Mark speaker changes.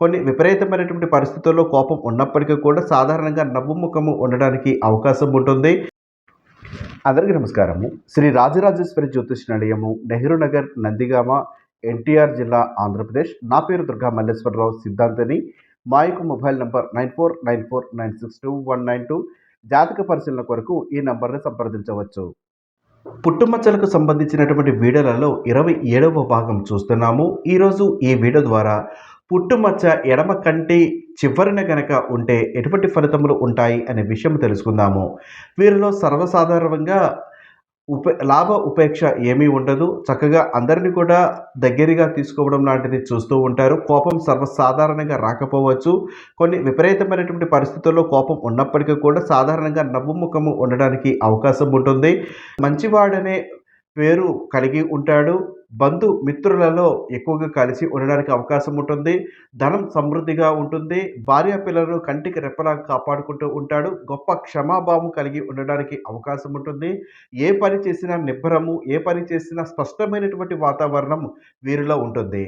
Speaker 1: కొన్ని విపరీతమైనటువంటి పరిస్థితుల్లో కోపం ఉన్నప్పటికీ కూడా సాధారణంగా నవ్వు ముఖము ఉండడానికి అవకాశం ఉంటుంది. అందరికీ నమస్కారము. శ్రీ రాజరాజేశ్వరి జ్యోతిష్ నిలయము నెహ్రూ నగర్ నందిగామ ఎన్టీఆర్ జిల్లా ఆంధ్రప్రదేశ్. నా పేరు దుర్గా మల్లేశ్వరరావు సిద్ధాంతని. మా యొక్క mobile number nine four nine four nine six two one nine two. జాతక పరిశీలన కొరకు ఈ నంబర్ని సంప్రదించవచ్చు. పుట్టుమచ్చలకు సంబంధించినటువంటి వీడియోలలో ఇరవై ఏడవ భాగం చూస్తున్నాము. ఈరోజు ఈ వీడియో ద్వారా పుట్టుమచ్చ ఎడమ కంటి చివరిన గనక ఉంటే ఎటువంటి ఫలితములు ఉంటాయి అనే విషయం తెలుసుకుందాము. వీరిలో సర్వసాధారణంగా ఉప లాభ ఉపేక్ష ఏమీ ఉండదు. చక్కగా అందరిని కూడా దగ్గరగా తీసుకోవడం లాంటిది చూస్తూ ఉంటారు. కోపం సర్వసాధారణంగా రాకపోవచ్చు. కొన్ని విపరీతమైనటువంటి పరిస్థితుల్లో కోపం ఉన్నప్పటికీ కూడా సాధారణంగా నవ్వు ముఖము ఉండడానికి అవకాశం ఉంటుంది. మంచివాడనే పేరు కలిగి ఉంటాడు. బంధు మిత్రులలో ఎక్కువగా కలిసి ఉండడానికి అవకాశం ఉంటుంది. ధనం సమృద్ధిగా ఉంటుంది. భార్య పిల్లలను కంటికి రెప్పలా కాపాడుకుంటూ ఉంటాడు. గొప్ప క్షమాభావం కలిగి ఉండడానికి అవకాశం ఉంటుంది. ఏ పని చేసినా నిబ్బరము ఏ పని చేసినా స్పష్టమైనటువంటి వాతావరణం వీరిలో ఉంటుంది.